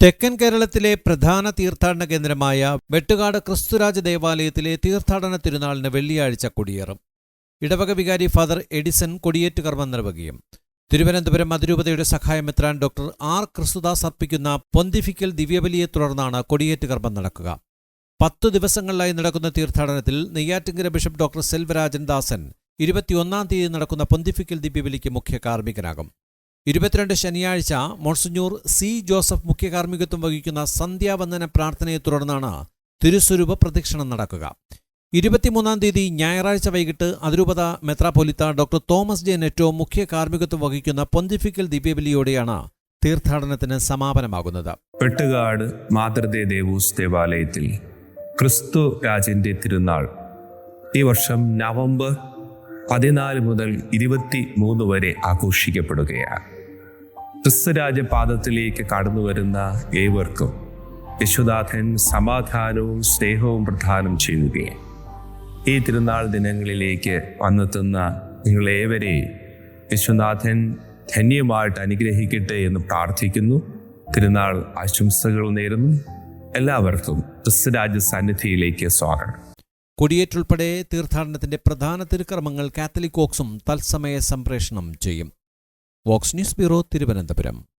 തെക്കൻ കേരളത്തിലെ പ്രധാന തീർത്ഥാടന കേന്ദ്രമായ വെട്ടുകാട് ക്രിസ്തുരാജ ദേവാലയത്തിലെ തീർത്ഥാടന തിരുനാളിന് വെള്ളിയാഴ്ച കൊടിയേറും. ഇടവക വികാരി ഫാദർ എഡിസൺ കൊടിയേറ്റ് കർമ്മം നിർവഹിക്കും. തിരുവനന്തപുരം അതിരൂപതയുടെ സഹായമെത്രാൻ ഡോക്ടർ ആർ ക്രിസ്തുദാസ് അർപ്പിക്കുന്ന പൊന്തിഫിക്കൽ ദിവ്യബലിയെ തുടർന്നാണ് കൊടിയേറ്റ് കർമ്മം നടക്കുക. പത്തു ദിവസങ്ങളിലായി നടക്കുന്ന തീർത്ഥാടനത്തിൽ നെയ്യാറ്റിങ്കര ബിഷപ്പ് ഡോക്ടർ സെൽവരാജൻ ദാസൻ ഇരുപത്തിയൊന്നാം തീയതി നടക്കുന്ന പൊന്തിഫിക്കൽ ദിവ്യബലിക്ക് മുഖ്യ കാർമ്മികനാകും. ഇരുപത്തിരണ്ട് ശനിയാഴ്ച മോൺസിഞ്ഞൂർ സി ജോസഫ് മുഖ്യ കാർമ്മികത്വം വഹിക്കുന്ന സന്ധ്യാവന്ദന പ്രാർത്ഥനയെ തുടർന്നാണ് തിരുസ്വരൂപ പ്രദക്ഷിണം നടക്കുക. ഇരുപത്തിമൂന്നാം തീയതി ഞായറാഴ്ച വൈകിട്ട് അതിരൂപത മെത്രാപൊലിത്ത ഡോക്ടർ തോമസ് ജെ നെറ്റോ മുഖ്യ കാർമ്മികത്വം വഹിക്കുന്ന പൊന്തിഫിക്കൽ ദിവ്യബലിയോടെയാണ് തീർത്ഥാടനത്തിന് സമാപനമാകുന്നത്. വെട്ടുകാട് മാതൃദേ ദേവൂസ് ദേവാലയത്തിൽ ക്രിസ്തു രാജന്റെ തിരുനാൾ. ഈ വർഷം നവംബർ പതിനാല് മുതൽ ഇരുപത്തി മൂന്ന് വരെ ആഘോഷിക്കപ്പെടുകയാണ്. ക്രിസ്തുരാജ പാദത്തിലേക്ക് കടന്നു വരുന്ന ഏവർക്കും യശുദാഥൻ സമാധാനവും സ്നേഹവും പ്രധാനം ചെയ്യുകയും ഈ തിരുനാൾ ദിനങ്ങളിലേക്ക് വന്നെത്തുന്ന നിങ്ങളേവരെയും യശുനാഥൻ ധന്യമായിട്ട് അനുഗ്രഹിക്കട്ടെ എന്ന് പ്രാർത്ഥിക്കുന്നു. തിരുനാൾ ആശംസകൾ നേരുന്നു. എല്ലാവർക്കും ക്രിസ്തുരാജ സന്നിധിയിലേക്ക് സ്വാഗതം. കൊടിയേറ്റുൾപ്പെടെ തീർത്ഥാടനത്തിന്റെ പ്രധാന തിരുക്രമങ്ങൾ കാത്തലിക് ഓക്സും തത്സമയ സംപ്രേഷണം ചെയ്യും. Vox news bureau Thiruvananthapuram.